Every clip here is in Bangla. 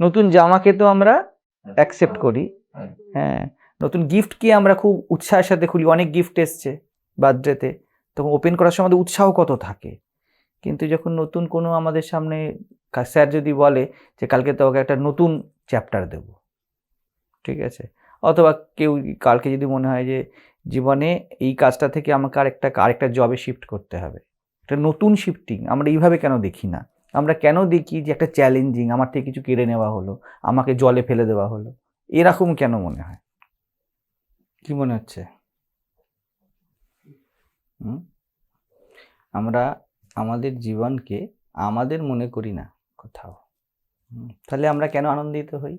নতুন জামাকে তো আমরা অ্যাকসেপ্ট করি। হ্যাঁ। নতুন গিফটকে আমরা খুব উৎসাহের সাথে খুলি? অনেক গিফট এসছে বার্থডেতে। তখন ওপেন করার সময় আমাদের উৎসাহ কত থাকে? কিন্তু যখন নতুন কোনো আমাদের সামনে স্যার যদি বলে যে কালকে তোমাকে একটা নতুন চ্যাপ্টার দেব ঠিক আছে? অথবা কেউ কালকে যদি মনে হয় যে জীবনে এই কাজটা থেকে আমাকে আরেকটা আরেকটা জবে শিফট করতে হবে। একটা নতুন শিফটিং আমরা এইভাবে কেন দেখি না? আমরা কেন দেখি যে একটা চ্যালেঞ্জিং আমার থেকে কিছু কেড়ে নেওয়া হলো, আমাকে জলে ফেলে দেওয়া হলো? এরকম কেন মনে হয়? কি মনে হচ্ছে? আমরা আমাদের জীবনকে আমাদের মনে করি না কোথাও। তাহলে আমরা কেন আনন্দিত হই?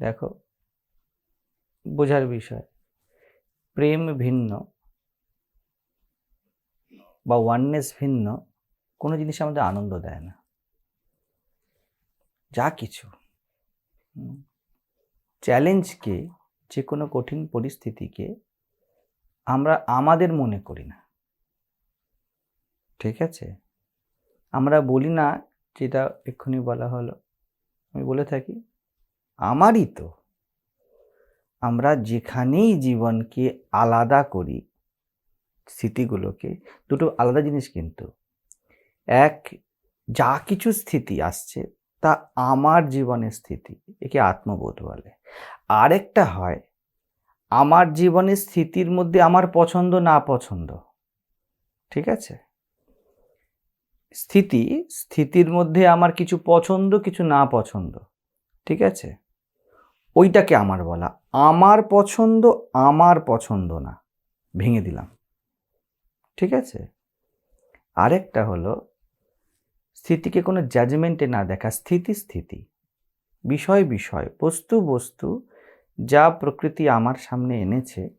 দেখো, বোঝার বিষয়। প্রেম ভিন্ন বা ওয়াননেস ভিন্ন, কোনো জিনিস আমাদের আনন্দ দেয় না। যা কিছু। চ্যালেঞ্জকে যে কোনো কঠিন পরিস্থিতিকে আমরা আমাদের মনে করি না। ঠিক আছে? আমরা বলি না যেটা এক্ষুনি বলা হলো। আমি বলে থাকি, আমারই তো। আমরা যেখানেই জীবনকে আলাদা করি, স্থিতিগুলোকে, দুটো আলাদা জিনিস কিন্তু। এক, যা কিছু স্থিতি আসছে তা আমার জীবনের স্থিতি, একে আত্মবোধ বলে। আরেকটা হয়, আমার জীবনের স্থিতির মধ্যে আমার পছন্দ না পছন্দ। ঠিক আছে? স্থিতি, স্থিতির মধ্যে আমার কিছু পছন্দ, কিছু না পছন্দ। ঠিক আছে? ওইটাকে আমার বলা। আমার পছন্দ আমার পছন্দ না। ভেঙে দিলাম। ঠিক আছে? আরেকটা হলো স্থিতিকে কোনো জাজমেন্টে না দেখা, স্থিতি স্থিতি। বিষয় বিষয়, বস্তু বস্তু যা প্রকৃতি আমার সামনে এনেছে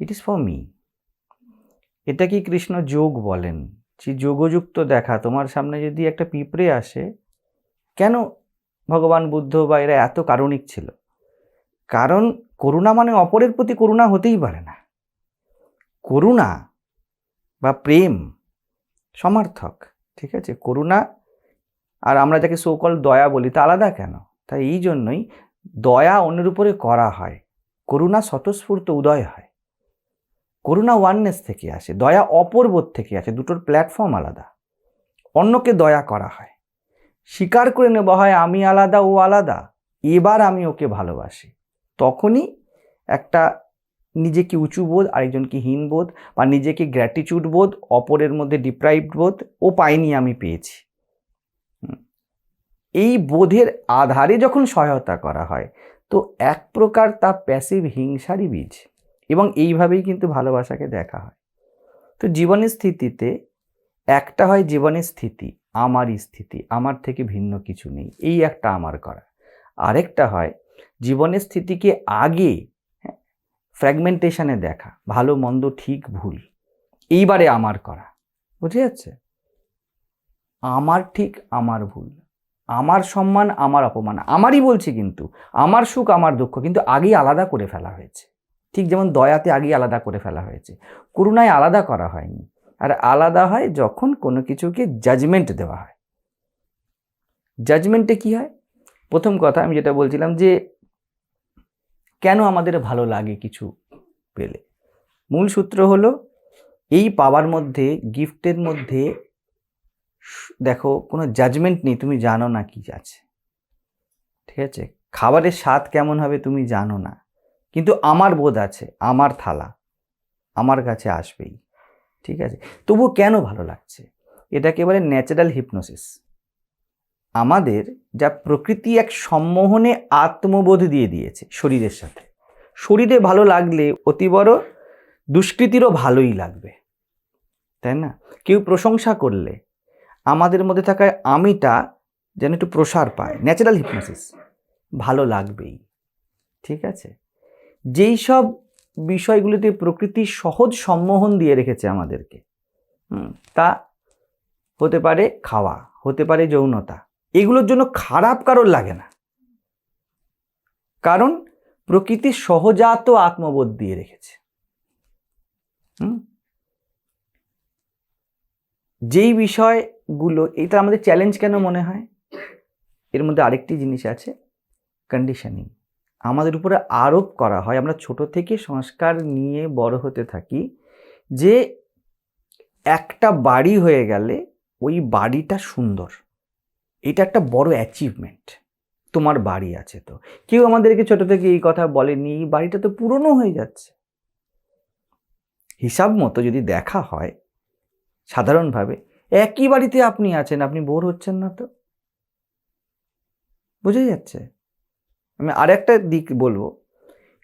ইট ইজ ফর মি এটা কি কৃষ্ণ যোগ বলেন? যে যোগযুক্ত দেখা, তোমার সামনে যদি একটা পিঁপড়ে আসে, কেন ভগবান, বুদ্ধ বা এরা এত কারণিক ছিল? কারণ করুণা মানে অপরের প্রতি করুণা হতেই পারে না। করুণা বা প্রেম সমার্থক। ঠিক আছে? করুণা আর আমরা যাকে সোকল দয়া বলি তা আলাদা কেন? তাই এই জন্যই দয়া অন্যের উপরে করা হয়, করুণা স্বতঃস্ফূর্ত উদয় হয়। করুণা ওয়াননেস থেকে আসে, দয়া অপরবোধ থেকে আসে, দুটোর প্ল্যাটফর্ম আলাদা। অন্যকে দয়া করা হয়। স্বীকার করে নেওয়া হয় আমি আলাদা, ও আলাদা, এবার আমি ওকে ভালোবাসি। তখনই একটা নিজেকে উঁচু বোধ, আরেকজনকে হীন বোধ বা নিজেকে গ্র্যাটিচিউড বোধ, অপরের মধ্যে ডিপ্রাইভড বোধ ও পাইনি আমি পেয়েছি। এই বোধের আধারে যখন সহায়তা করা হয়, তো এক প্রকার তা প্যাসিভ হিংসারই বীজ এবং এইভাবেই কিন্তু ভালোবাসাকে দেখা হয়। তো জীবনের স্থিতিতে একটা হয় জীবনের স্থিতি, আমারই স্থিতি, আমার থেকে ভিন্ন কিছু নেই, এই একটা আমার করা। আরেকটা হয় জীবনের স্থিতিকে আগে ফ্র্যাগমেন্টেশনে দেখা, ভালো, মন্দ, ঠিক, ভুল। এইবারে আমার করা। বুঝে যাচ্ছে? আমার ঠিক, আমার ভুল। আমার সম্মান, আমার অপমান। আমারই বলছি কিন্তু, আমার সুখ, আমার দুঃখ কিন্তু আগেই আলাদা করে ফেলা হয়েছে। ঠিক যেমন দয়াতে আগেই আলাদা করে ফেলা হয়েছে। করুণায় আলাদা করা হয়নি। আর আলাদা হয় যখন কোনো কিছুকে জাজমেন্ট দেওয়া হয়। জাজমেন্টে কি হয়? প্রথম কথা আমি যেটা বলছিলাম যে কেন আমাদের ভালো লাগে কিছু পেলে? মূল সূত্র হলো, এই পাওয়ার মধ্যে গিফটের মধ্যে দেখো, কোনো জাজমেন্ট নেই, তুমি জানো না কি আছে। ঠিক আছে? খাবারের স্বাদ কেমন হবে তুমি জানো না। কিন্তু আমার বোধ আছে, আমার থালা, আমার কাছে আসবেই। ঠিক আছে? তবু কেন ভালো লাগছে? এটাকে বলে ন্যাচারাল হিপনোসিস আমাদের যা প্রকৃতি এক সম্মোহনে আত্মবোধ দিয়ে দিয়েছে শরীরের সাথে। শরীরে ভালো লাগলে অতি বড় দুষ্কৃতিরও ভালোই লাগবে। তাই না? কেউ প্রশংসা করলে আমাদের মধ্যে থাকা আমিটা যেন একটু প্রসার পায়। ন্যাচারাল হিপনোসিস ভালো লাগবেই। ঠিক আছে? যেই সব বিষয়গুলিতে প্রকৃতি সহজ সম্মোহন দিয়ে রেখেছে আমাদেরকে তা হতে পারে খাওয়া, হতে পারে যৌনতা এগুলোর জন্য খারাপ কারোর লাগে না। কারণ প্রকৃতি সহজাত আত্মবোধ দিয়ে রেখেছে। যেই বিষয়গুলো, এটা আমাদের চ্যালেঞ্জ কেন মনে হয়? এর মধ্যে আরেকটি জিনিস আছে কন্ডিশনিং আমাদের উপরে আরোপ করা হয়, আমরা ছোট থেকে সংস্কার নিয়ে বড় হতে থাকি, যে একটা বাড়ি হয়ে গেলে ওই বাড়িটা সুন্দর। এটা একটা বড় অ্যাচিভমেন্ট তোমার বাড়ি আছে তো। কেউ আমাদেরকে ছোট থেকে এই কথা বলেনি, বাড়িটা তো পুরনো হয়ে যাচ্ছে। হিসাব মতো যদি দেখা হয়, সাধারণভাবে, একই বাড়িতে আপনি আছেন, আপনি বোর হচ্ছেন না তো। বোঝা যাচ্ছে? আমি আরেকটা দিক বলব।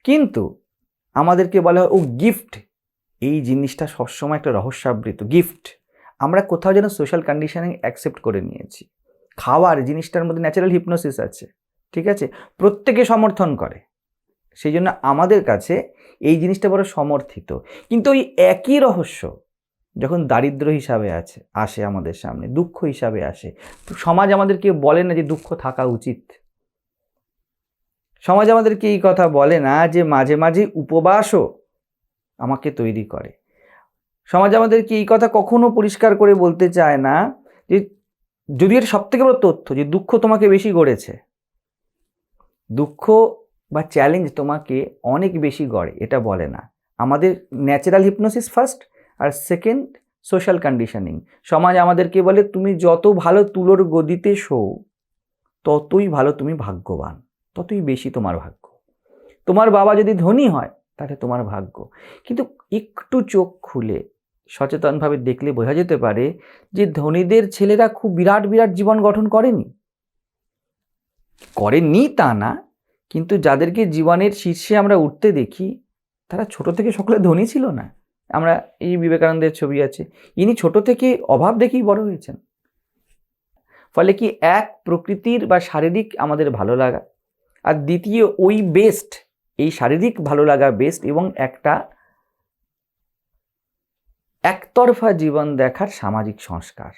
কিন্তু আমাদেরকে বলা হয়, ও গিফট এই জিনিসটা সবসময় একটা রহস্যাবৃত গিফট আমরা কোথাও যেন সোশ্যাল কন্ডিশনিং অ্যাকসেপ্ট করে নিয়েছি। খাওয়ার জিনিসটার মধ্যে ন্যাচারাল হিপনোসিস আছে, ঠিক আছে? প্রত্যেকে সমর্থন করে। সেই জন্য আমাদের কাছে এই জিনিসটা বড় সমর্থিত। কিন্তু ওই একই রহস্য যখন দারিদ্র হিসাবে আছে, আসে আমাদের সামনে, দুঃখ হিসাবে আসে তো সমাজ আমাদেরকে বলে না যে দুঃখ থাকা উচিত। সমাজ আমাদেরকে এই কথা বলে না যে মাঝে মাঝে উপবাসও আমাকে তৈরি করে। সমাজ আমাদেরকে এই কথা কখনো পরিষ্কার করে বলতে চায় না যে যদি এটা সব থেকে বড় তথ্য যে দুঃখ তোমাকে বেশি গড়েছে, দুঃখ বা চ্যালেঞ্জ তোমাকে অনেক বেশি গড়ে, এটা বলে না। আমাদের ন্যাচারাল হিপনোসিস ফার্স্ট আর সেকেন্ড সোশ্যাল কন্ডিশনিং সমাজ আমাদেরকে বলে, তুমি যত ভালো তুলোর গদিতে শো, ততই ভালো তুমি ভাগ্যবান, ততই বেশি তোমার ভাগ্য। তোমার বাবা যদি ধনী হয়, তাহলে তোমার ভাগ্য। কিন্তু একটু চোখ খুলে সচেতনভাবে দেখলে বোঝা যেতে পারে যে ধনীদের ছেলেরা খুব বিরাট বিরাট জীবন গঠন করেনি। করেনি তা না, কিন্তু যাদেরকে জীবনের শীর্ষে আমরা উঠতে দেখি, তারা ছোট থেকে সকলে ধনী ছিল না। আমরা এই বিবেকানন্দের ছবি আছে, ইনি ছোট থেকে অভাব দেখেই বড় হয়েছেন। ফলে কি এক প্রকৃতির বা শারীরিক আমাদের ভালো লাগা, আর দ্বিতীয় ওই বেস্ট এই শারীরিক ভালো লাগা বেস্ট এবং একটা একতরফা জীবন দেখার সামাজিক সংস্কার।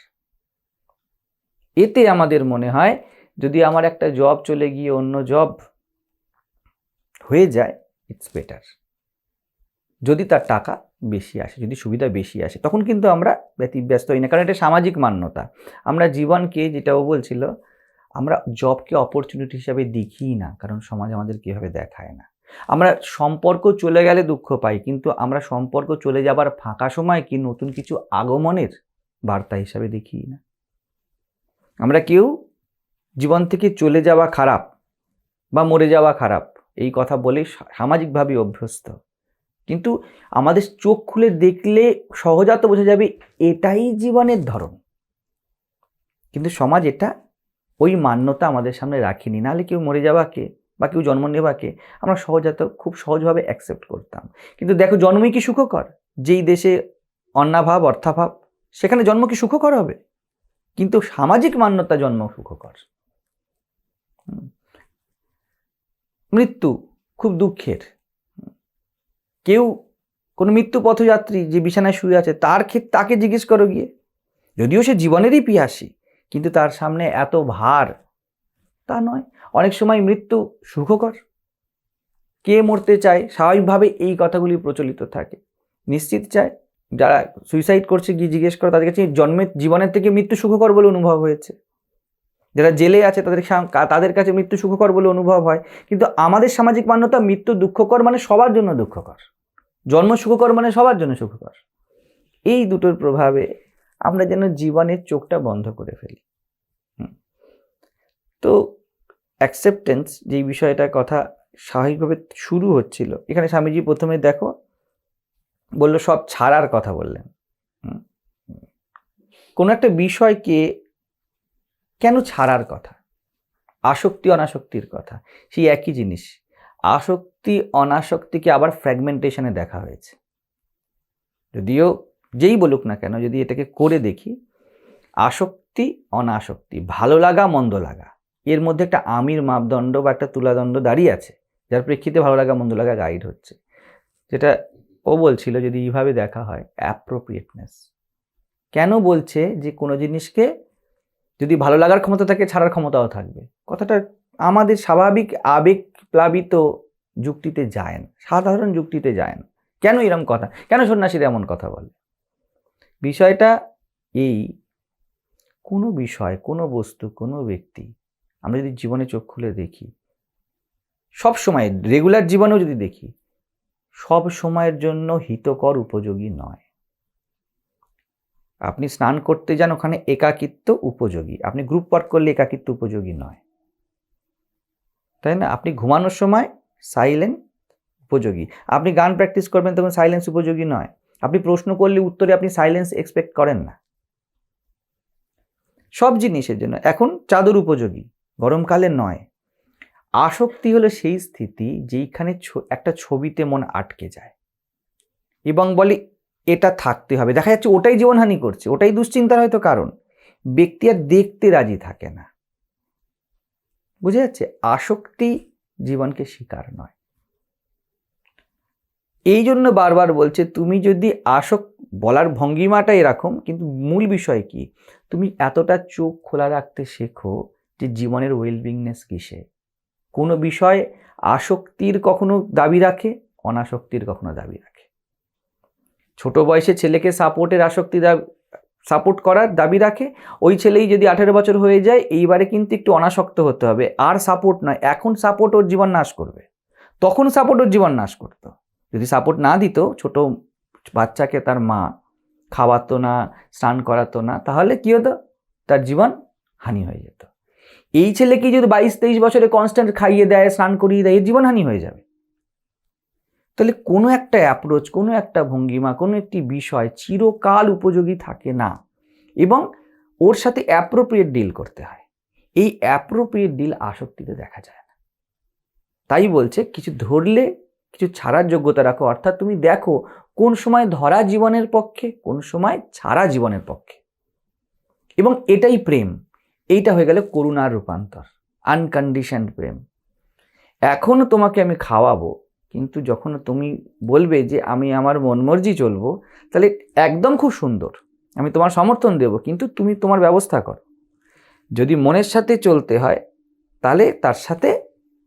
এতে আমাদের মনে হয়, যদি আমার একটা জব চলে গিয়ে অন্য জব হয়ে যায় ইটস বেটার যদি তার টাকা বেশি আসে, যদি সুবিধা বেশি আসে, তখন কিন্তু আমরা ব্যতিব্যস্ত হই না, কারণ এটা সামাজিক মান্যতা। আমরা জীবনকে যেটাও বলছিল, আমরা জবকে অপরচুনিটি হিসাবে দেখি না, কারণ সমাজ আমাদের কীভাবে দেখায় না। আমরা সম্পর্ক চলে গেলে দুঃখ পাই, কিন্তু আমরা সম্পর্ক চলে যাবার ফাঁকা সময় কি নতুন কিছু আগমনের বার্তা হিসাবে দেখি না? আমরা কেউ জীবন থেকে চলে যাওয়া খারাপ বা মরে যাওয়া খারাপ, এই কথা বলে সামাজিকভাবে অভ্যস্ত। কিন্তু আমাদের চোখ খুলে দেখলে সহজাত বোঝা যাবে এটাই জীবনের ধরন। কিন্তু সমাজ এটা ওই মান্যতা আমাদের সামনে রাখিনি নাহলে কেউ মরে যাওয়াকে বা কেউ জন্ম নেওয়াকে আমরা সহজাত খুব সহজভাবে অ্যাকসেপ্ট করতাম। কিন্তু দেখো জন্মই কি সুখকর? যেই দেশে অন্নাভাব, অর্থাভাব, সেখানে জন্ম কি সুখকর হবে? কিন্তু সামাজিক মান্যতা জন্ম সুখকর। মৃত্যু খুব দুঃখের। কেউ কোনো মৃত্যু পথযাত্রী যে বিছানায় শুয়ে আছে, তার ক্ষেত্রে তাকে জিজ্ঞেস করো গিয়ে। যদিও সে জীবনেরই পিয়াসী, কিন্তু তার সামনে এত ভার, তা নয়। অনেক সময় মৃত্যু সুখকর। কে মরতে চায়, স্বাভাবিকভাবে এই কথাগুলি প্রচলিত থাকে। নিশ্চিত চায়, যারা সুইসাইড করছে গিয়ে জিজ্ঞেস করে তাদের কাছে জন্মের জীবনের থেকে মৃত্যু সুখকর বলে অনুভব হয়েছে। যারা জেলে আছে তাদের তাদের কাছে মৃত্যু সুখকর বলে অনুভব হয়। কিন্তু আমাদের সামাজিক মান্যতা মৃত্যু দুঃখকর মানে সবার জন্য দুঃখকর। জন্ম সুখকর মানে সবার জন্য সুখকর। এই দুটোর প্রভাবে আমরা যেন জীবনের চোখটা বন্ধ করে ফেলি। তো অ্যাকসেপ্টেন্স যেই বিষয়টার কথা স্বাভাবিকভাবে শুরু হচ্ছিল, এখানে স্বামীজি প্রথমে দেখো বলল, সব ছাড়ার কথা বললেন। কোনো একটা বিষয়কে কেন ছাড়ার কথা? আসক্তি, অনাসক্তির কথা, সেই একই জিনিস। আসক্তি, অনাসক্তিকে আবার ফ্র্যাগমেন্টেশনে দেখা হয়েছে। যদিও যেই বলুক না কেন, যদি এটাকে করে দেখি, আসক্তি, অনাসক্তি, ভালো লাগা, মন্দ লাগা এর মধ্যে একটা আমির মাপদণ্ড বা একটা তুলাদণ্ড দাঁড়িয়ে আছে, যার প্রেক্ষিতে ভালো লাগা, মন্দ লাগা গাইড হচ্ছে। যেটা ও বলছিল যদি এইভাবে দেখা হয় অ্যাপ্রোপ্রিয়েটনেস কেন বলছে যে কোনো জিনিসকে যদি ভালো লাগার ক্ষমতা থাকে, ছাড়ার ক্ষমতাও থাকবে? কথাটা আমাদের স্বাভাবিক আবেগ প্লাবিত যুক্তিতে যায় না, সাধারণ যুক্তিতে যায় না। কেন এরম কথা? কেন সন্ন্যাসীরা এমন কথা বলে? বিষয়টা এই, কোনো বিষয়, কোনো বস্তু, কোনো ব্যক্তি আমরা যদি জীবনে চোখ খুলে দেখি, সব সময় রেগুলার জীবনেও যদি দেখি, সব সময়ের জন্য হিতকর উপযোগী নয়। আপনি স্নান করতে যান, ওখানে একাকিত্ব উপযোগী। আপনি গ্রুপ ওয়ার্ক করলে একাকিত্ব উপযোগী নয়। তাই না? আপনি ঘুমানোর সময় সাইলেন্ট উপযোগী। আপনি গান প্র্যাকটিস করবেন, তখন সাইলেন্স উপযোগী নয়। আপনি প্রশ্ন করলে উত্তরে আপনি সাইলেন্স এক্সপেক্ট করেন না। সব জিনিসের জন্য। এখন চাদর উপযোগী। গরমকালে নয়। আসক্তি হলো সেই স্থিতি যেইখানে একটা ছবিতে মন আটকে যায়। এবং বলে, এটা থাকতে হবে। দেখা যাচ্ছে ওটাই জীবনহানি করছে, ওটাই দুশ্চিন্তার হয়তো কারণ। ব্যক্তি আর দেখতে রাজি থাকে না। বুঝে যাচ্ছে? আসক্তি জীবনকে শিকার নয়। এই জন্য বারবার বলছে, তুমি যদি আসক বলার ভঙ্গিমাটা এরকম, কিন্তু মূল বিষয় কি? তুমি এতটা চোখ খোলা রাখতে শেখো যে জীবনের ওয়েলবিংনেস কিসে? কোনো বিষয় আসক্তির কখনো দাবি রাখে, অনাসক্তির কখনো দাবি রাখে। ছোট বয়সে ছেলেকে সাপোর্টের আসক্তি সাপোর্ট করার দাবি রাখে, ওই ছেলেই যদি আঠেরো বছর হয়ে যায়, এইবারে কিন্তু একটু অনাসক্ত হতে হবে। আর সাপোর্ট নয়, এখন সাপোর্ট ওর জীবন নাশ করবে। তখন সাপোর্ট ওর জীবন নাশ করতো। যদি সাপোর্ট না দিত, ছোট বাচ্চাকে তার মা খাওয়াতো না, স্নান করাতো না, তাহলে কি হতো? তার জীবন হানি হয়ে যেত। এই ছেলেকে যদি বাইশ, তেইশ বছরে কনস্ট্যান্ট খাইয়ে দেয়, স্নান করিয়ে দেয়, এর জীবনহানি হয়ে যাবে। তাহলে কোনো একটা অ্যাপ্রোচ কোনো একটা ভঙ্গিমা, কোনো একটি বিষয় চিরকাল উপযোগী থাকে না এবং ওর সাথে অ্যাপ্রোপ্রিয়েট ডিল করতে হয়। এই অ্যাপ্রোপ্রিয়েট ডিল আসক্তিতে দেখা যায় না। তাই বলছে, কিছু ধরলে, কিছু ছাড়ার যোগ্যতা রাখো। অর্থাৎ তুমি দেখো কোন সময় ধরা জীবনের পক্ষে, কোন সময় ছাড়া জীবনের পক্ষে। এবং এটাই প্রেম। এইটা হয়ে গেল করুণার রূপান্তর আনকন্ডিশনড প্রেম। এখনও তোমাকে আমি খাওয়াবো, কিন্তু যখন তুমি বলবে যে আমি আমার মনমর্জি চলবো, তাহলে একদম খুব সুন্দর। আমি তোমার সমর্থন দেব, কিন্তু তুমি তোমার ব্যবস্থা করো। যদি মনের সাথে চলতে হয়, তাহলে তার সাথে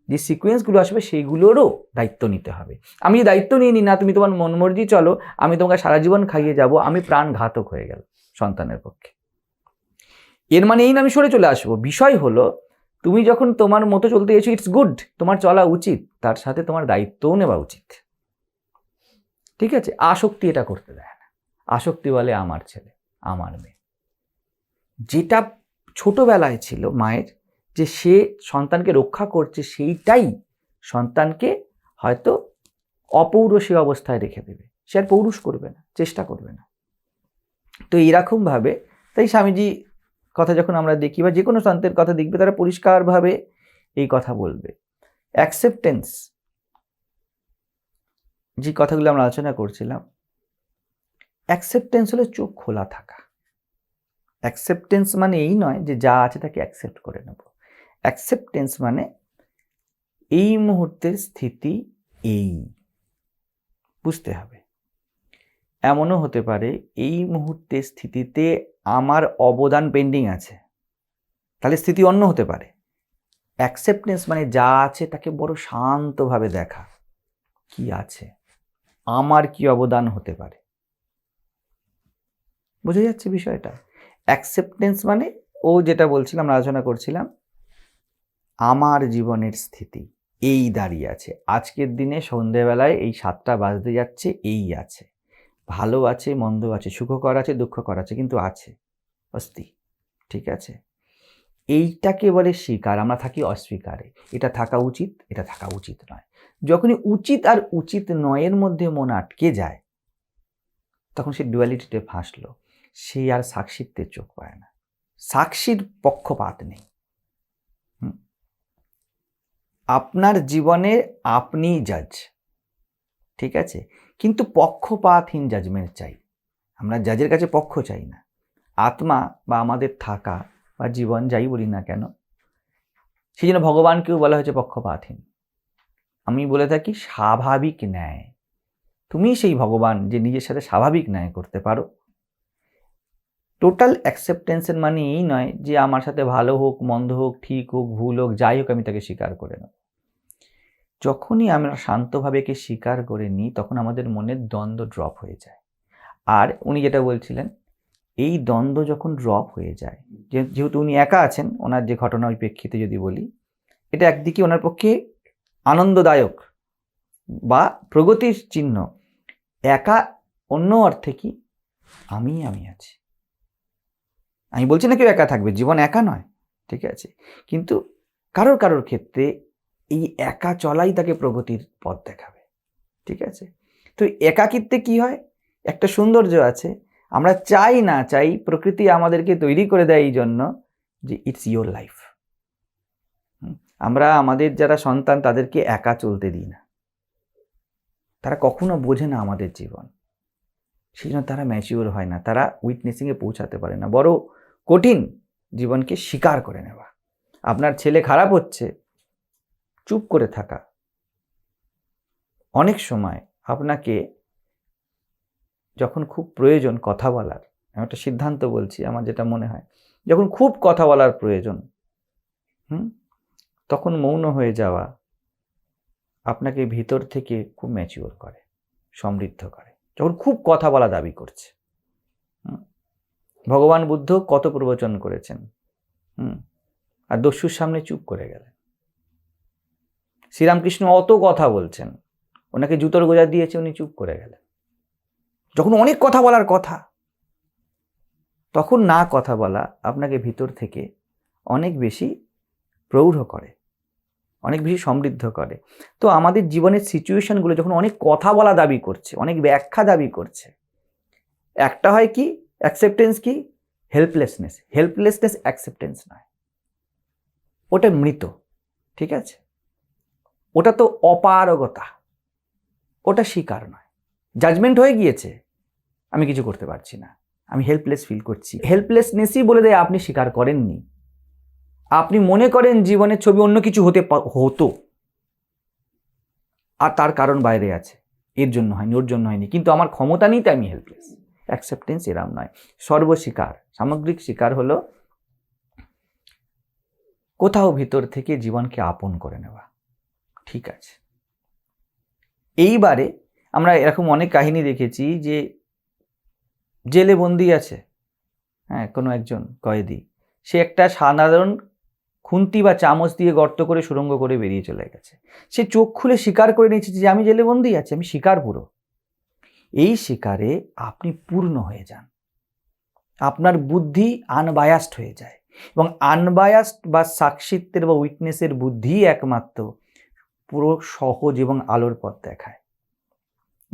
যে সিকোয়েন্সগুলো আসবে, সেইগুলোরও দায়িত্ব নিতে হবে। আমি দায়িত্ব নিয়ে নিই না, তুমি তোমার মনমর্জি চলো, আমি তোমাকে সারা জীবন খাইয়ে যাব, আমি প্রাণ ঘাতক হয়ে গেল সন্তানের পক্ষে। এর মানে এই না আমি সরে চলে আসব। বিষয় হলো, তুমি যখন তোমার মতো চলতে এসো ইটস গুড তোমার চলা উচিত, তার সাথে তোমার দায়িত্বও নেওয়া উচিত। ঠিক আছে? আসক্তি এটা করতে দেয় না। আসক্তি বলে আমার ছেলে, আমার মেয়ে। যেটা ছোটবেলায় ছিল মায়ের, যে সে সন্তানকে রক্ষা করছে, সেইটাই সন্তানকে হয়তো অপৌরসী অবস্থায় রেখে দেবে। সে আর পৌরুষ করবে না, চেষ্টা করবে না। তো এরকমভাবে, তাই স্বামীজি কথা যখন আমরা দেখি বা যে কোনো সন্তের কথা দেখবে, তারা পরিষ্কারভাবে এই কথা বলবে। অ্যাকসেপ্টেন্স যে কথাগুলো আমরা আলোচনা করছিলাম অ্যাকসেপ্টেন্স হলো চোখ খোলা থাকা। অ্যাকসেপ্টেন্স মানে এই নয় যে যা আছে তাকে অ্যাকসেপ্ট করে নেব। অ্যাকসেপ্টেন্স মানে এই মুহূর্তের স্থিতি এই। বুঝতে হবে। এমনও হতে পারে এই মুহূর্তের স্থিতিতে আমার অবদান পেন্ডিং আছে। তাহলে স্থিতি অন্য হতে পারে। অ্যাকসেপ্টেন্স মানে যা আছে তাকে বড় শান্তভাবে দেখা। কি আছে? আমার কি অবদান হতে পারে? বুঝে যাচ্ছে বিষয়টা? অ্যাকসেপ্টেন্স মানে ও যেটা বলছিলাম, আলোচনা করছিলাম, আমার জীবনের স্থিতি এই দাঁড়িয়ে আছে। আজকের দিনে সন্ধেবেলায় এই সাতটা বাজতে যাচ্ছে, এই আছে। ভালো আছে, মন্দ আছে, সুখকর আছে, দুঃখকর আছে, কিন্তু আছে। অস্তি ঠিক আছে? এইটাকে বলে স্বীকার, আমরা থাকি অস্বীকারে। এটা থাকা উচিত, এটা থাকা উচিত নয়। যখনই উচিত আর উচিত নয়ের মধ্যে মন আটকে যায়, তখন সে ডুয়ালিটিতে ফাঁসলো। সে আর সাক্ষিত্বের চোখ পায় না। সাক্ষীর পক্ষপাত নেই। আপনার জীবনে আপনি জাজ ঠিক আছে? কিন্তু পক্ষপাতহীন জাজমেন্ট চাই। আমরা জাজের কাছে পক্ষ চাই না। আত্মা বা আমাদের থাকা বা জীবন যাই বলি না কেন সেই জন্য ভগবানকেও বলা হয়েছে পক্ষপাতহীন আমি বলে থাকি স্বাভাবিক ন্যায়। তুমি সেই ভগবান যে নিজের সাথে স্বাভাবিক ন্যায় করতে পারো। টোটাল অ্যাকসেপ্টেন্সের মানে এই নয় যে আমার সাথে ভালো হোক, মন্দ হোক, ঠিক হোক, ভুল হোক, যাই হোক আমি তাকে স্বীকার করে নেব যখনই আমরা শান্তভাবে একে স্বীকার করে নিই, তখন আমাদের মনের দ্বন্দ্ব ড্রপ হয়ে যায়। আর উনি যেটা বলছিলেন, এই দ্বন্দ্ব যখন ড্রপ হয়ে যায় যেহেতু উনি একা আছেন, ওনার যে ঘটনার প্রেক্ষিতে যদি বলি, এটা একদিকে ওনার পক্ষে আনন্দদায়ক বা প্রগতির চিহ্ন। একা অন্য অর্থে কি? আমি আমি আছি। আমি বলছি না কেউ একা থাকবে, জীবন একা নয়, ঠিক আছে? কিন্তু কারোর কারোর ক্ষেত্রে এই একা চলাই তাকে প্রগতির পথ দেখাবে। ঠিক আছে? তো একাকিত্বে কি হয়? একটা সৌন্দর্য আছে। আমরা চাই না, চাই প্রকৃতি আমাদেরকে তৈরি করে দেয় এই জন্য যে ইটস ইয়োর লাইফ আমরা আমাদের যারা সন্তান তাদেরকে একা চলতে দিই না। তারা কখনো বোঝে না আমাদের জীবন। সেই জন্য তারা ম্যাচিওর হয় না। তারা উইটনেসিংয়ে পৌঁছাতে পারে না। বড় কঠিন জীবনকে স্বীকার করে নেওয়া। আপনার ছেলে খারাপ হচ্ছে চুপ করে থাকা। অনেক সময় আপনাকে যখন খুব প্রয়োজন কথা বলার, আমি একটা সিদ্ধান্ত বলছি, আমার যেটা মনে হয়, যখন খুব কথা বলার প্রয়োজন, হুম? তখন মৌন হয়ে যাওয়া আপনাকে ভিতর থেকে খুব ম্যাচিওর করে, সমৃদ্ধ করে। যখন খুব কথা বলা দাবি করছে। ভগবান বুদ্ধ কত প্রবচন করেছেন, হুম? আর দস্যুর সামনে চুপ করে গেলেন। শ্রীরামকৃষ্ণ অত কথা বলছেন। ওনাকে জুতোর গোজা দিয়েছে, উনি চুপ করে গেলেন। যখন অনেক কথা বলার কথা, তখন না কথা বলা আপনাকে ভিতর থেকে অনেক বেশি প্রৌঢ় করে, অনেক বেশি সমৃদ্ধ করে। তো আমাদের জীবনের সিচুয়েশনগুলো যখন অনেক কথা বলা দাবি করছে, অনেক ব্যাখ্যা দাবি করছে, একটা হয় কি অ্যাকসেপ্টেন্স কি? হেল্পলেসনেস হেল্পলেসনেস অ্যাকসেপ্টেন্স নয়। ওটা মৃত, ঠিক আছে? ওটা তো অপারগতা। ওটা স্বীকার নয়। জাজমেন্ট হয়ে গিয়েছে। আমি কিছু করতে পারছি না। আমি হেল্পলেস ফিল করছি। হেল্পলেসনেসই বলে দেয়, আপনি স্বীকার করেননি। আপনি মনে করেন জীবনের ছবি অন্য কিছু হতে হতো। আর তার কারণ বাইরে আছে। এর জন্য হয়নি, ওর জন্য হয়নি। কিন্তু আমার ক্ষমতা নেই, তাই আমি হেল্পলেস অ্যাকসেপ্টেন্স এরাম নয়। সর্বস্বীকার। সামগ্রিক শিকার হলো কোথাও ভিতর থেকে জীবনকে আপন করে নেওয়া। ঠিক আছে। এইবারে আমরা এরকম অনেক কাহিনী দেখেছি যে জেলে বন্দি আছে। হ্যাঁ কোনো একজন কয়েদি। সে একটা সাধারণ খুন্তি বা চামচ দিয়ে গর্ত করে সুরঙ্গ করে বেরিয়ে চলে গেছে। সে চোখ খুলে স্বীকার করে নিয়েছে যে আমি জেলে বন্দি আছি, আমি শিকার পুরো এই শিকারে আপনি পূর্ণ হয়ে যান। আপনার বুদ্ধি আনবায়াসড হয়ে যায় এবং আনবায়াসড বা সাক্ষিত্বের বা উইটনেসের বুদ্ধি একমাত্র পুরো সহজ এবং আলোর পথ দেখায়।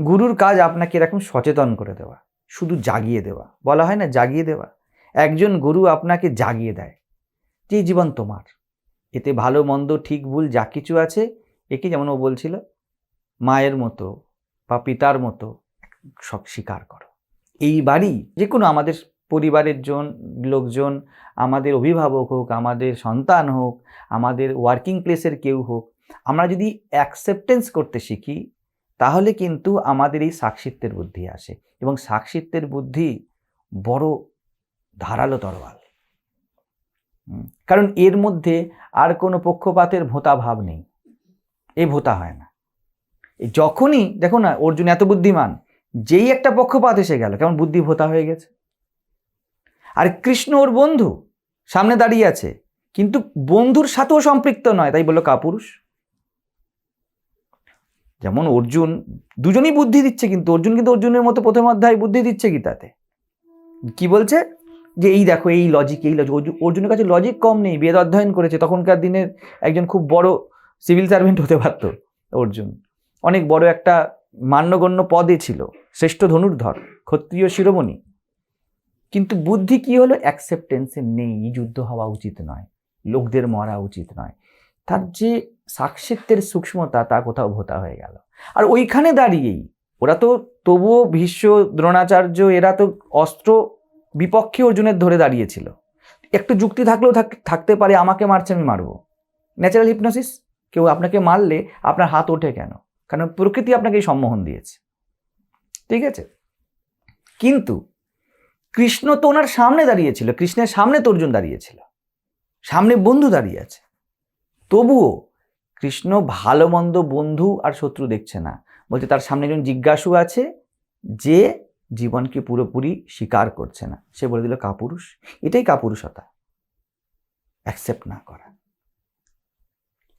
গুরুর কাজ আপনাকে এরকম সচেতন করে দেওয়া, শুধু জাগিয়ে দেওয়া। বলা হয় না জাগিয়ে দেওয়া। একজন গুরু আপনাকে জাগিয়ে দেয়, যে জীবন তোমার। এতে ভালো, মন্দ, ঠিক, ভুল যা কিছু আছে, একে যেমন ও বলছিল, মায়ের মতো বা পিতার মতো সব স্বীকার করো। এই বাড়ি যে কোনো আমাদের পরিবারের জন, লোকজন, আমাদের অভিভাবক হোক, আমাদের সন্তান হোক, আমাদের ওয়ার্কিং প্লেসের কেউ হোক আমরা যদি অ্যাকসেপ্টেন্স করতে শিখি, তাহলে কিন্তু আমাদের এই সাক্ষিত্বের বুদ্ধি আসে এবং সাক্ষিত্বের বুদ্ধি বড় ধারালো তরোয়াল। কারণ এর মধ্যে আর কোনো পক্ষপাতের ভোতা ভাব নেই। এ ভোতা হয় না। যখনই, দেখো না, অর্জুন এত বুদ্ধিমান, যেই একটা পক্ষপাত এসে গেল, কেমন বুদ্ধি ভোতা হয়ে গেছে। আর কৃষ্ণ ওর বন্ধু, সামনে দাঁড়িয়ে আছে, কিন্তু বন্ধুর সাথেও সম্পৃক্ত নয়, তাই বলল কাপুরুষ। যেমন অর্জুন, দুজনই বুদ্ধি দিচ্ছে কিন্তু, অর্জুন কিন্তু অর্জুনের মতো প্রথম অধ্যায় বুদ্ধি দিচ্ছে গীতাতে কি বলছে? যে এই দেখো, এই লজিক এই লজিক অর্জুনের কাছে লজিক কম নেই, বেদ অধ্যয়ন করেছে, তখনকার দিনের একজন খুব বড় সিভিল সার্ভেন্ট হতে পারত অর্জুন। অনেক বড় একটা মান্যগণ্য পদে ছিল, শ্রেষ্ঠ ধনুর্ধর, ক্ষত্রিয় শিরোমণি। কিন্তু বুদ্ধি কি হলো? অ্যাকসেপ্টেন্সে নেই, যুদ্ধ হওয়া উচিত নয়, লোকদের মরা উচিত নয়। তার যে সাক্ষিত্বের সূক্ষ্মতা তা কোথাও ভোতা হয়ে গেল। আর ওইখানে দাঁড়িয়েই ওরা তো তবুও ভীষ্ম দ্রোণাচার্য, এরা তো অস্ত্র বিপক্ষে অর্জুনের ধরে দাঁড়িয়েছিল। একটু যুক্তি থাকলেও থাক- থাকতে পারে, আমাকে মারছে আমি মারবো। ন্যাচারাল হিপনোসিস কেউ আপনাকে মারলে আপনার হাত ওঠে কেন? কারণ প্রকৃতি আপনাকে সম্মোহন দিয়েছে। ঠিক আছে? কিন্তু কৃষ্ণ তো ওনার সামনে দাঁড়িয়েছিল, কৃষ্ণের সামনে তো অর্জুন দাঁড়িয়েছিল। সামনে বন্ধু দাঁড়িয়ে আছে। তবুও কৃষ্ণ ভালো মন্দ বন্ধু আর শত্রু দেখছে না। বলছে, তার সামনে একজন জিজ্ঞাসু আছে যে জীবনকে পুরোপুরি স্বীকার করছে না। সে বলে দিল, কাপুরুষ। এটাই কাপুরুষতা। অ্যাকসেপ্ট না করা।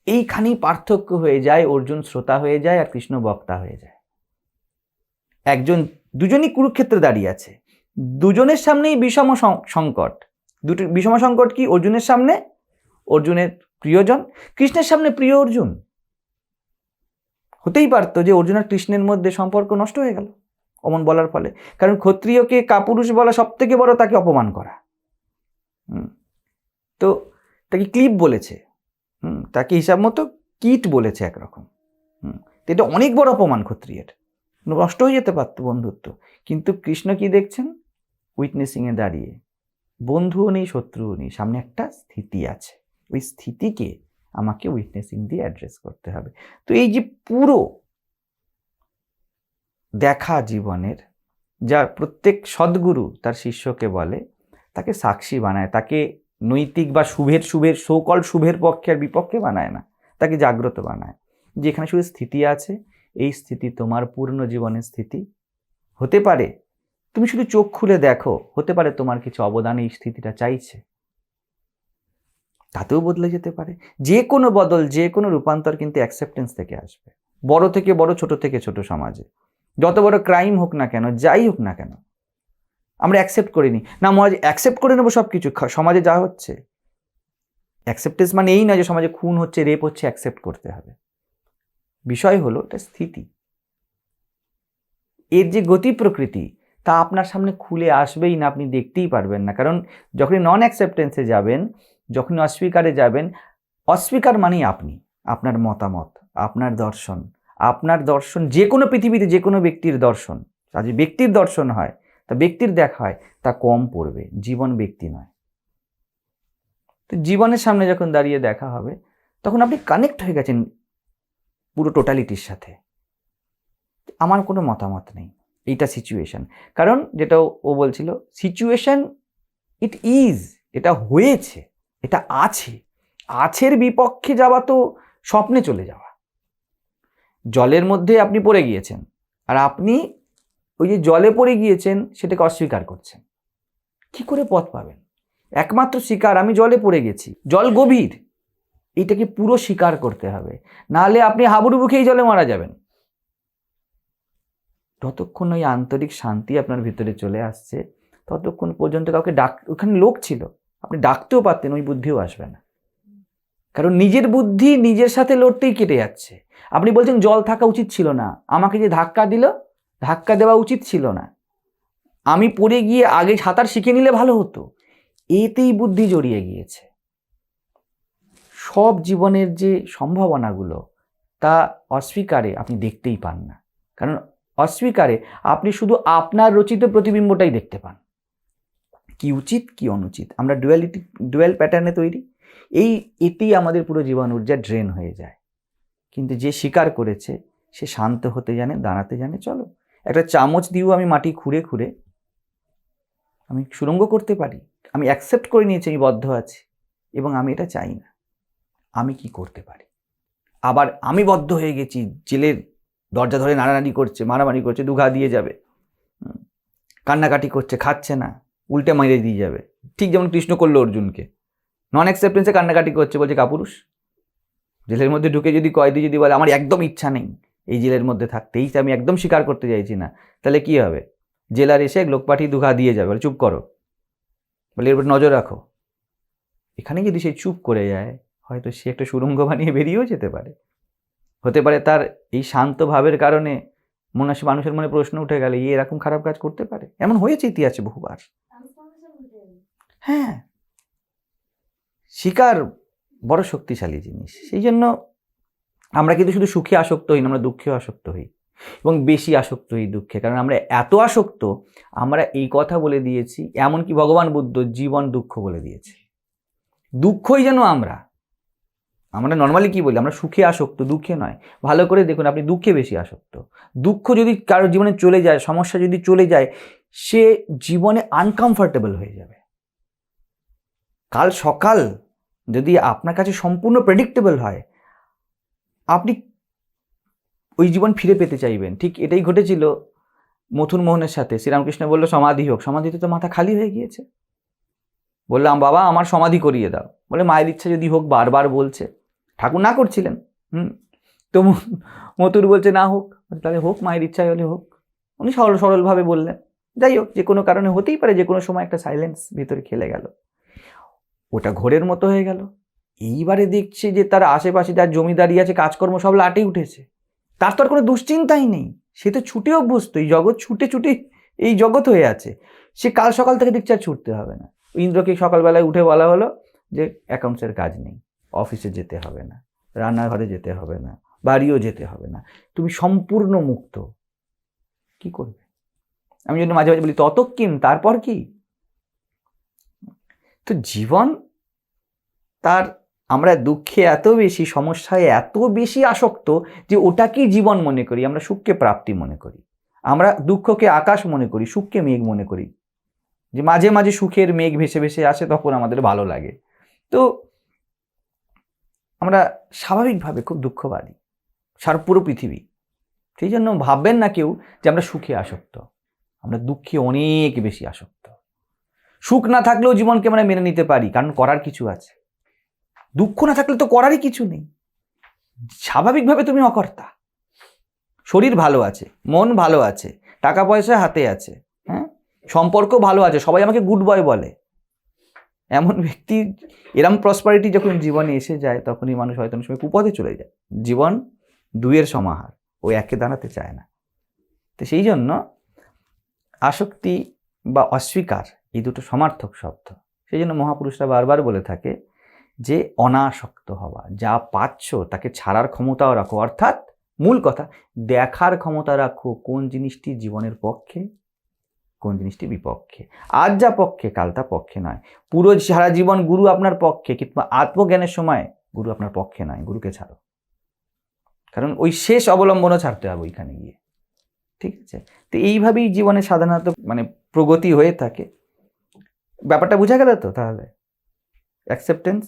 এইখানেই পার্থক্য হয়ে যায়, অর্জুন শ্রোতা হয়ে যায় আর কৃষ্ণ বক্তা হয়ে যায়। একজন, দুজনই কুরুক্ষেত্রে দাঁড়িয়ে আছে। দুজনের সামনেই বিষম সংকট। দুটো, বিষম সংকট কি? অর্জুনের সামনে, অর্জুনের প্রিয়জন? কৃষ্ণের সামনে প্রিয় অর্জুন? হতেই পারতো যে অর্জুন আর কৃষ্ণের মধ্যে সম্পর্ক নষ্ট হয়ে গেল, অমন বলার ফলে। কারণ ক্ষত্রিয়কে কাপুরুষ বলা সব থেকে বড় তাকে অপমান করা। তো তাকে ক্লিপ বলেছে। তাকে হিসাব মতো কিট বলেছে একরকম। তো এটা অনেক বড় অপমান ক্ষত্রিয়ের। নষ্ট হয়ে যেতে পারতো বন্ধুত্ব। কিন্তু কৃষ্ণ কি দেখছেন? উইটনেসিংয়ে দাঁড়িয়ে। বন্ধুও নেই, শত্রুও নেই, সামনে একটা স্থিতি আছে। ওই স্থিতিকে আমাকে উইটনেসিং দিয়ে অ্যাড্রেস করতে হবে। তো এই যে পুরো দেখা জীবনের, যা প্রত্যেক সদ্গুরু তার শিষ্যকে বলে, তাকে সাক্ষী বানায়, তাকে নৈতিক বা শুভের শুভের সকল শুভের পক্ষে আর বিপক্ষে বানায় না, তাকে জাগ্রত বানায়। যেখানে শুধু স্থিতি আছে, এই স্থিতি তোমার পূর্ণ জীবনের স্থিতি হতে পারে। তুমি শুধু চোখ খুলে দেখো, হতে পারে তোমার কিছু অবদান এই স্থিতিটা চাইছে। তাতেও বদলে যেতে পারে। যে কোনো বদল, যে কোনো রূপান্তর কিন্তু অ্যাকসেপ্টেন্স থেকে আসবে। বড় থেকে বড়, ছোট থেকে ছোট সমাজে। যত বড় ক্রাইম হোক না কেন, যাই হোক না কেন, আমরা অ্যাকসেপ্ট করিনি না, মহারাজ অ্যাকসেপ্ট করে নেব সব কিছু সমাজে যা হচ্ছে। অ্যাকসেপ্টেন্স মানে এই নয় যে সমাজে খুন হচ্ছে রেপ হচ্ছে অ্যাকসেপ্ট করতে হবে। বিষয় হলো এটা স্থিতি। এর যে গতি প্রকৃতি, তা আপনার সামনে খুলে আসবেই না, আপনি দেখতেই পারবেন না। কারণ যখনই নন অ্যাকসেপ্টেন্সে যাবেন যখন অস্বীকারে যাবেন, অস্বীকার মানেই আপনি, আপনার মতামত, আপনার দর্শন আপনার দর্শন, যে কোনো পৃথিবীতে যে কোনো ব্যক্তির দর্শন, আর যদি ব্যক্তির দর্শন হয়, তা ব্যক্তির দেখা হয়, তা কম পড়বে, জীবন ব্যক্তি নয়। তো জীবনের সামনে যখন দাঁড়িয়ে দেখা হবে, তখন আপনি কানেক্ট হয়ে গেছেন পুরো টোটালিটির সাথে। আমার কোনো মতামত নেই, এইটা সিচুয়েশন কারণ যেটা ও বলছিল সিচুয়েশন ইট ইজ এটা হয়েছে। এটা আছে। আছের বিপক্ষে যাওয়া তো স্বপ্নে চলে যাওয়া। জলের মধ্যে আপনি পড়ে গিয়েছেন আর আপনি ওই যে জলে পড়ে গিয়েছেন সেটাকে অস্বীকার করছেন। কি করে পথ পাবেন? একমাত্র শিকার, আমি জলে পড়ে গেছি। জল গভীর। এইটাকে পুরো স্বীকার করতে হবে। নাহলে আপনি হাবুডুবু খেয়ে জলে মারা যাবেন। যতক্ষণ ওই আন্তরিক শান্তি আপনার ভিতরে চলে আসছে, ততক্ষণ পর্যন্ত কাউকে ডাক ওখানে লোক ছিল। আপনি ডাকতেও পারতেন, ওই বুদ্ধিও আসবে না। কারণ নিজের বুদ্ধি নিজের সাথে লড়তেই কেটে যাচ্ছে। আপনি বলছেন জল থাকা উচিত ছিল না। আমাকে যে ধাক্কা দিল, ধাক্কা দেওয়া উচিত ছিল না। আমি পড়ে গিয়ে আগে সাঁতার শিখে নিলে ভালো হতো। এতেই বুদ্ধি জড়িয়ে গিয়েছে। সব জীবনের যে সম্ভাবনাগুলো, তা অস্বীকারে আপনি দেখতেই পান না। কারণ অস্বীকারে আপনি শুধু আপনার রচিত প্রতিবিম্বটাই দেখতে পান। কি উচিত, কি অনুচিত? আমরা ডুয়ালিটি ডুয়েল প্যাটার্নে তৈরি। এই, এতেই আমাদের পুরো জীবন ঊর্জা ড্রেন হয়ে যায়। কিন্তু যে স্বীকার করেছে, সে শান্ত হতে জানে, দাঁড়াতে জানে, চলো। একটা চামচ দিয়েও আমি মাটি খুঁড়ে খুঁড়ে আমি সুরঙ্গ করতে পারি। আমি অ্যাকসেপ্ট করে নিয়েছি, আমি বদ্ধ আছি। এবং আমি এটা চাই না। আমি কি করতে পারি? আবার আমি বদ্ধ হয়ে গেছি, জেলের দরজা ধরে নাড়ানাড়ি করছে, মারামারি করছে, দুঘা দিয়ে যাবে। কান্নাকাটি করছে, খাচ্ছে না। উল্টে মেরে দিয়ে যাবে। ঠিক যেমন কৃষ্ণ করল অর্জুনকে। নন অ্যাকসেপ্টেন্সে কান্নাকাটি করছে বলছে, কাপুরুষ, জেলের মধ্যে ঢুকে যদি কয়েদি যদি বলে, আমার একদম ইচ্ছা নেই এই জেলের মধ্যে থাকতে, এই আমি একদম স্বীকার করতে চাইছি না, তাহলে কি হবে? জেলার এসে লোক পাঠিয়ে দুঘা দিয়ে যাবে। চুপ করো। বলে এর নজর রাখো। এখানে যদি সে চুপ করে যায়, হয়তো সে একটা সুরঙ্গ বানিয়ে বেরিয়েও যেতে পারে। হতে পারে তার এই শান্ত ভাবের কারণে মনে মানুষের মনে প্রশ্ন উঠে গেলে এরকম খারাপ কাজ করতে পারে? এমন হয়েছে ইতিহাসে বহুবার। হ্যাঁ। শিকার বড় শক্তিশালী জিনিস। সেই জন্য আমরা কিন্তু শুধু সুখে আসক্ত হই না, আমরা দুঃখেও আসক্ত হই এবং বেশি আসক্ত হই দুঃখে। কারণ আমরা এত আসক্ত, আমরা এই কথা বলে দিয়েছি, এমনকি ভগবান বুদ্ধ জীবন দুঃখ বলে দিয়েছে। দুঃখই যেন আমরা। আমরা নর্মালি কি বলি? আমরা সুখে আসক্ত, দুঃখে নয়। ভালো করে দেখুন, আপনি দুঃখে বেশি আসক্ত। দুঃখ যদি কারোর জীবনে চলে যায়, সমস্যা যদি চলে যায়, সে জীবনে আনকমফর্টেবল হয়ে যাবে। কাল সকাল যদি আপনার কাছে সম্পূর্ণ প্রেডিক্টেবল হয়, আপনি ওই জীবন ফিরে পেতে চাইবেন। ঠিক এটাই ঘটেছিল মথুর মোহনের সাথে। শ্রীরামকৃষ্ণ বলল, সমাধি হোক। সমাধিতে তো মাথা খালি হয়ে গিয়েছে। বললাম, বাবা, আমার সমাধি করিয়ে দাও। বলে, মায়ের ইচ্ছা যদি হোক, বারবার বলছে। ঠাকুর না করছিলেন। হুম। তো ম- মথুর বলছে, না হোক। তাহলে হোক, মায়ের ইচ্ছা হলে হোক। উনি সরল সরলভাবে বললেন। যাই হোক, যে কোনো কারণে হতেই পারে, যে কোনো সময় একটা সাইলেন্স ভিতরে খেলে গেল। ওটা ঘোরের মতো হয়ে গেল। এইবারে দেখছে যে তার আশেপাশে যার জমিদারি আছে, কাজকর্ম সব লাটে উঠেছে। তার তো আর কোনো দুশ্চিন্তাই নেই। সে তো ছুটে অভ্যস্ত, এই জগৎ ছুটে ছুটে এই জগৎ হয়ে আছে। সে কাল সকাল থেকে দেখছে আর ছুটতে হবে না। ইন্দ্রকে সকালবেলায় উঠে বলা হলো যে অ্যাকাউন্টসের কাজ নেই। অফিসে যেতে হবে না। রান্নাঘরে যেতে হবে না। বাড়িও যেতে হবে না। তুমি সম্পূর্ণ মুক্ত। কি করবে? আমি যদি মাঝে মাঝে বলি তত কিম তারপর কি? তো জীবন তার আমরা দুঃখে এত বেশি, সমস্যায় এত বেশি আসক্ত যে ওটাকেই জীবন মনে করি। আমরা সুখকে প্রাপ্তি মনে করি। আমরা দুঃখকে আকাশ মনে করি, সুখকে মেঘ মনে করি। যে মাঝে মাঝে সুখের মেঘ ভেসে ভেসে আসে তখন আমাদের ভালো লাগে। তো আমরা স্বাভাবিকভাবে খুব দুঃখবাদী। সার পুরো পৃথিবী। সেই জন্য ভাববেন না কেউ যে আমরা সুখে আসক্ত। আমরা দুঃখে অনেক বেশি আসক্ত। সুখ না থাকলেও জীবনকে আমরা মেনে নিতে পারি, কারণ করার কিছু আছে। দুঃখ না থাকলে তো করারই কিছু নেই। স্বাভাবিকভাবে তুমি অকর্তা। শরীর ভালো আছে, মন ভালো আছে, টাকা পয়সা হাতে আছে হ্যাঁ? সম্পর্ক ভালো আছে, সবাই আমাকে গুড বয় বলে। এমন ব্যক্তি, এরম প্রসপারিটি যখন জীবনে এসে যায়, তখনই মানুষ হয়তো অনেক সময় কুপথে চলে যায়। জীবন দুয়ের সমাহার, ও একে দাঁড়াতে চায় না। তো সেই জন্য আসক্তি বা অস্বীকার এই দুটো সমার্থক শব্দ। সেই জন্য মহাপুরুষরা বারবার বলে থাকে যে, অনাসক্ত হওয়া, যা পাচ্ছ তাকে ছাড়ার ক্ষমতাও রাখো। অর্থাৎ মূল কথা, দেখার ক্ষমতা রাখো কোন জিনিসটি জীবনের পক্ষে, কোন জিনিসটি বিপক্ষে। আজ যা পক্ষে, কাল তা পক্ষে নয়। পুরো সারা জীবন গুরু আপনার পক্ষে কিন্তু আত্মজ্ঞানের সময় গুরু আপনার পক্ষে নয়, গুরুকে ছাড়ো। কারণ ওই শেষ অবলম্বনও ছাড়তে হবে ওইখানে গিয়ে। ঠিক আছে? তো এইভাবেই জীবনে সাধারণত মানে প্রগতি হয়ে থাকে। ব্যাপারটা বুঝা গেল তো তাহলে? অ্যাকসেপ্টেন্স